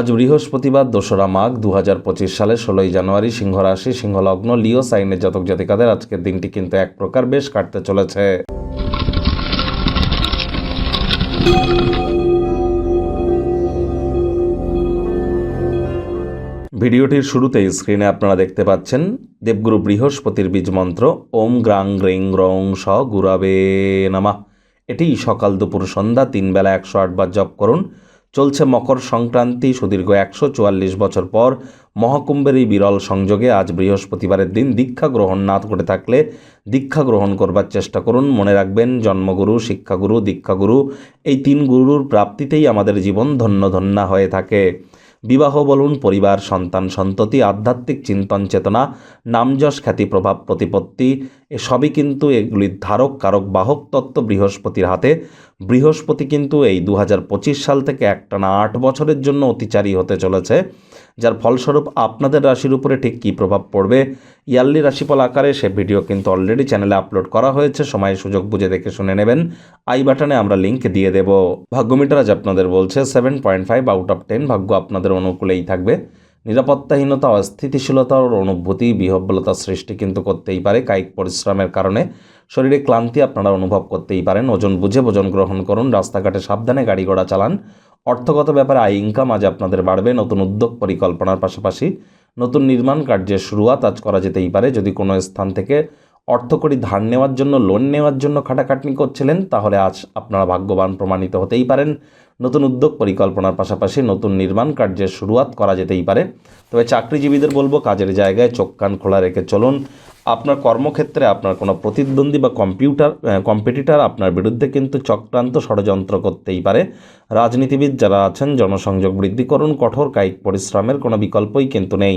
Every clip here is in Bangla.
আজ বৃহস্পতিবার দোসরা মাঘ দু হাজার পঁচিশ সালে ষোলোই জানুয়ারি সিংহ রাশি সিংহলগ্ন, লিও সাইনের জাতক জাতিকাদের আজকের দিনটি কিন্তু এক প্রকার বেশ কাটতে চলেছে। ভিডিওটির শুরুতেই স্ক্রিনে আপনারা দেখতে পাচ্ছেন দেবগুরু বৃহস্পতির বীজ মন্ত্র, ওম গ্রাং গ্রিং রং স গুরাবে নামা। এটি সকাল দুপুর সন্ধ্যা তিন বেলা একশো আটবার জপ করুন। চলছে মকর সংক্রান্তি সুদীর্ঘ একশো চুয়াল্লিশ বছর পর মহাকুম্ভের এই বিরল সংযোগে আজ বৃহস্পতিবারের দিন দীক্ষা গ্রহণ না করে থাকলে দীক্ষা গ্রহণ করবার চেষ্টা করুন। মনে রাখবেন, জন্মগুরু, শিক্ষাগুরু, দীক্ষাগুরু, এই তিন গুরুর প্রাপ্তিতেই আমাদের জীবন ধন্য ধন্যা হয়ে থাকে। বিবাহ বলুন, পরিবার, সন্তান, সন্ততি, আধ্যাত্মিক চিন্তন চেতনা, নামযশ খ্যাতি প্রভাব প্রতিপত্তি এসবই কিন্তু এগুলির ধারক, কারক, বাহক তত্ত্ব বৃহস্পতির হাতে। বৃহস্পতি কিন্তু এই দু হাজার পঁচিশ সাল থেকে একটানা আট বছরের জন্য অতিচারী হতে চলেছে, যার ফলস্বরূপ আপনাদের রাশির উপরে ঠিক কী প্রভাব পড়বে? ইয়ারলি রাশিফল আকারে সে ভিডিও কিন্তু অলরেডি চ্যানেলে আপলোড করা হয়েছে, সময় সুযোগ বুঝে দেখে শুনে নেবেন। আই বাটনে আমরা লিঙ্ক দিয়ে দেব। ভাগ্যমিটার আজ আপনাদের বলছে seven point five out of ten ভাগ্য আপনাদের অনুকূলেই থাকবে। নিরাপত্তাহীনতা অস্থিতিশীলতার অনুভূতি বিহব্বলতার সৃষ্টি কিন্তু করতেই পারে। কায়িক পরিশ্রমের কারণে শরীরে ক্লান্তি আপনারা অনুভব করতেই পারেন। ওজন বুঝে ওজন গ্রহণ করুন, রাস্তাঘাটে সাবধানে গাড়ি ঘোড়া চালান। অর্থগত ব্যাপারে আয় ইনকাম আজ আপনাদের বাড়বে। নতুন উদ্যোগ পরিকল্পনার পাশাপাশি নতুন নির্মাণ কার্যের শুরুয়াত আজ করা যেতেই পারে। যদি কোনো স্থান থেকে অর্থকরী ধার নেওয়ার জন্য, লোন নেওয়ার জন্য খাটাখাটনি করছিলেন, তাহলে আজ আপনারা ভাগ্যবান প্রমাণিত হতেই পারেন। নতুন উদ্যোগ পরিকল্পনার পাশাপাশি নতুন নির্মাণ কার্যের শুরুয়াত করা যেতেই পারে। তবে চাকরিজীবীদের বলব, কাজের জায়গায় চোখ কান খোলা রেখে চলুন। আপনার কর্মক্ষেত্রে আপনার কোনো প্রতিদ্বন্দ্বী বা কম্পিউটার কম্পিটিটার আপনার বিরুদ্ধে কিন্তু চক্রান্ত ষড়যন্ত্র করতেই পারে। রাজনীতিবিদ যারা আছেন, জনসংযোগ বৃদ্ধি করুন, কঠোর কায়িক পরিশ্রমের কোনো বিকল্পই কিন্তু নেই।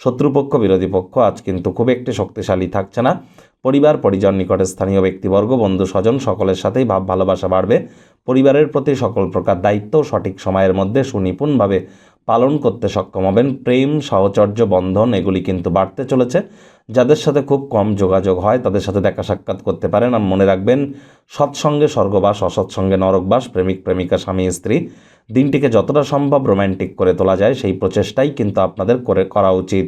শত্রুপক্ষ, বিরোধী পক্ষ আজ কিন্তু খুব একটি শক্তিশালী থাকছে না। পরিবার, পরিজন, নিকটে স্থানীয় ব্যক্তিবর্গ, বন্ধু, স্বজন সকলের সাথেই ভাব, ভালোবাসা বাড়বে। পরিবারের প্রতি সকল প্রকার দায়িত্ব সঠিক সময়ের মধ্যে সুনিপুণভাবে পালন করতে সক্ষম হবেন। প্রেম, সাহচর্য, বন্ধন এগুলি কিন্তু বাড়তে চলেছে। যাদের সাথে খুব কম যোগাযোগ হয়, তাদের সাথে দেখা সাক্ষাৎ করতে পারেন। আর মনে রাখবেন, সৎসঙ্গে স্বর্গবাস, অসৎসঙ্গে নরকবাস, প্রেমিক, প্রেমিকা, স্বামী, স্ত্রী দিনটিকে যতটা সম্ভব রোম্যান্টিক করে তোলা যায়, সেই প্রচেষ্টাই কিন্তু আপনাদের করে করা উচিত।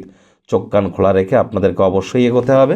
চোখ কান খোলা রেখে আপনাদেরকে অবশ্যই এগোতে হবে।